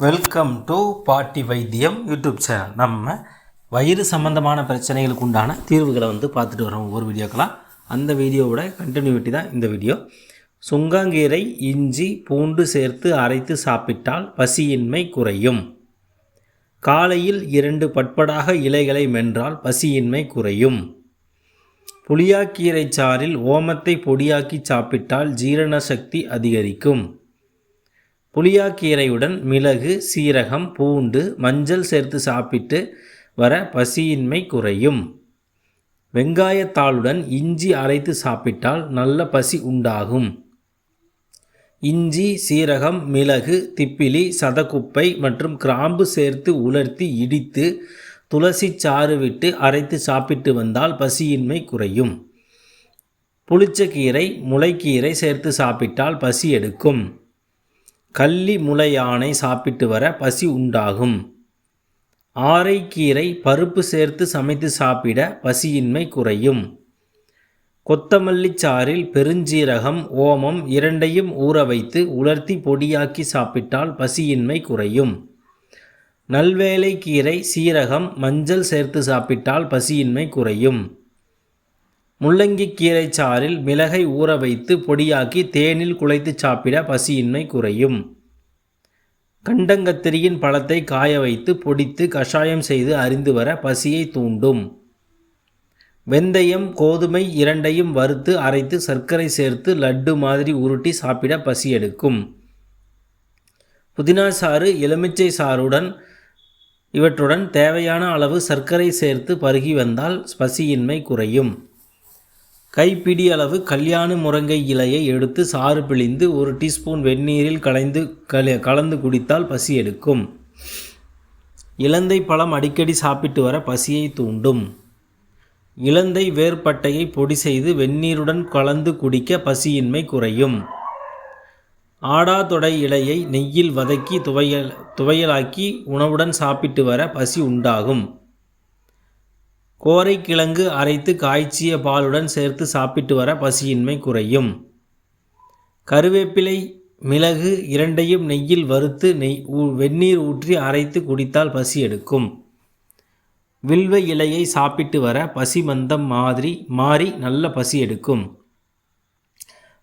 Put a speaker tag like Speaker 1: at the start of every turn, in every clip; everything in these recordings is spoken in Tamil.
Speaker 1: வெல்கம் டு பாட்டி வைத்தியம் யூடியூப் சேனல் நம்ம வயிறு சம்பந்தமான பிரச்சனைகளுக்கு உண்டான தீர்வுகளை வந்து பார்த்துட்டு வரோம் ஒவ்வொரு வீடியோக்கெல்லாம். அந்த வீடியோவோட கண்டினியூட்டி தான் இந்த வீடியோ. சுங்காங்கீரை இஞ்சி பூண்டு சேர்த்து அரைத்து சாப்பிட்டால் பசியின்மை குறையும். காலையில் இரண்டு பட்படாக இலைகளை மென்றால் பசியின்மை குறையும். புளியாக்கீரை சாறில் ஓமத்தை பொடியாக்கி சாப்பிட்டால் ஜீரண சக்தி அதிகரிக்கும். புளியாக்கீரையுடன் மிளகு சீரகம் பூண்டு மஞ்சள் சேர்த்து சாப்பிட்டு வர பசியின்மை குறையும். வெங்காயத்தாளுடன் இஞ்சி அரைத்து சாப்பிட்டால் நல்ல பசி உண்டாகும். இஞ்சி சீரகம் மிளகு திப்பிலி சதக்குப்பை மற்றும் கிராம்பு சேர்த்து உலர்த்தி இடித்து துளசி சாறு விட்டு அரைத்து சாப்பிட்டு வந்தால் பசியின்மை குறையும். புளிச்சக்கீரை முளைக்கீரை சேர்த்து சாப்பிட்டால் பசி எடுக்கும். கள்ளி முளையானை சாப்பிட்டு வர பசி உண்டாகும். ஆரைக்கீரை பருப்பு சேர்த்து சமைத்து சாப்பிட பசியின்மை குறையும். கொத்தமல்லி சாறில் பெருஞ்சீரகம் ஓமம் இரண்டையும் ஊற வைத்து உலர்த்தி பொடியாக்கி சாப்பிட்டால் பசியின்மை குறையும். நல்வேலை கீரை சீரகம் மஞ்சள் சேர்த்து சாப்பிட்டால் பசியின்மை குறையும். முள்ளங்கி கீரை சாறில் மிளகை ஊற வைத்து பொடியாக்கி தேனில் குழைத்து சாப்பிட பசியின்மை குறையும். கண்டங்கத்திரியின் பழத்தை காய வைத்து பொடித்து கஷாயம் செய்து அறிந்து வர பசியை தூண்டும். வெந்தயம் கோதுமை இரண்டையும் வறுத்து அரைத்து சர்க்கரை சேர்த்து லட்டு மாதிரி உருட்டி சாப்பிட பசி எடுக்கும். புதினா சாறு எலுமிச்சை சாறுடன் இவற்றுடன் தேவையான அளவு சர்க்கரை சேர்த்து பருகி வந்தால் பசியின்மை குறையும். கைப்பிடி அளவு கல்யாண முருங்கை இலையை எடுத்து சாறு பிழிந்து ஒரு டீஸ்பூன் வெந்நீரில் கலைந்து கல கலந்து குடித்தால் பசி எடுக்கும். இலந்தை பழம் அடிக்கடி சாப்பிட்டு வர பசியை தூண்டும். இலந்தை வேர்பட்டையை பொடி செய்து வெந்நீருடன் கலந்து குடிக்க பசியின்மை குறையும். ஆடாதொடை இலையை நெய்யில் வதக்கி துவையல் துவையலாக்கி உணவுடன் சாப்பிட்டு வர பசி உண்டாகும். கோரைக்கிழங்கு அரைத்து காய்ச்சிய பாலுடன் சேர்த்து சாப்பிட்டு வர பசியின்மை குறையும். கருவேப்பிலை மிளகு இரண்டையும் நெய்யில் வறுத்து நெய் வெந்நீர் ஊற்றி அரைத்து குடித்தால் பசி எடுக்கும். வில்வ இலையை சாப்பிட்டு வர பசி மந்தம் மாதிரி மாறி நல்ல பசி எடுக்கும்.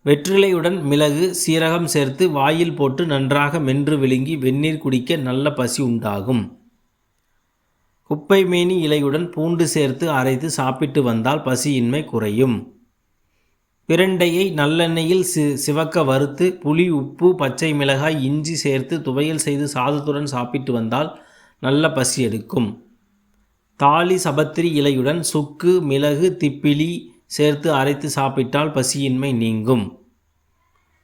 Speaker 1: வெற்றிலையுடன் மிளகு சீரகம் சேர்த்து வாயில் போட்டு நன்றாக மென்று விழுங்கி வெந்நீர் குடிக்க நல்ல பசி உண்டாகும். குப்பைமேனி இலையுடன் பூண்டு சேர்த்து அரைத்து சாப்பிட்டு வந்தால் பசியின்மை குறையும். பிரண்டையை நல்லெண்ணெயில் சி சிவக்க வறுத்து புளி உப்பு பச்சை மிளகாய் இஞ்சி சேர்த்து துவையல் செய்து சாதத்துடன் சாப்பிட்டு வந்தால் நல்ல பசி எடுக்கும். தாலி சபத்திரி இலையுடன் சுக்கு மிளகு திப்பிலி சேர்த்து அரைத்து சாப்பிட்டால் பசியின்மை நீங்கும்.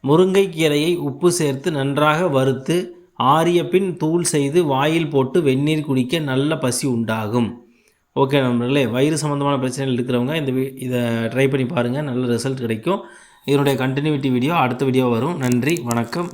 Speaker 1: முருங்கைக்கீரையை உப்பு சேர்த்து நன்றாக வறுத்து ஆறிய பின் தூள் செய்து வாயில் போட்டு வெந்நீர் குடிக்க நல்ல பசி உண்டாகும். ஓகே நண்பர்களே வயிறு சம்மந்தமான பிரச்சனைகள் இருக்கிறவங்க இந்த இதை ட்ரை பண்ணி பாருங்கள் நல்ல ரிசல்ட் கிடைக்கும். இதனுடைய கண்டினியூட்டி வீடியோ அடுத்த வீடியோ வரும். நன்றி வணக்கம்.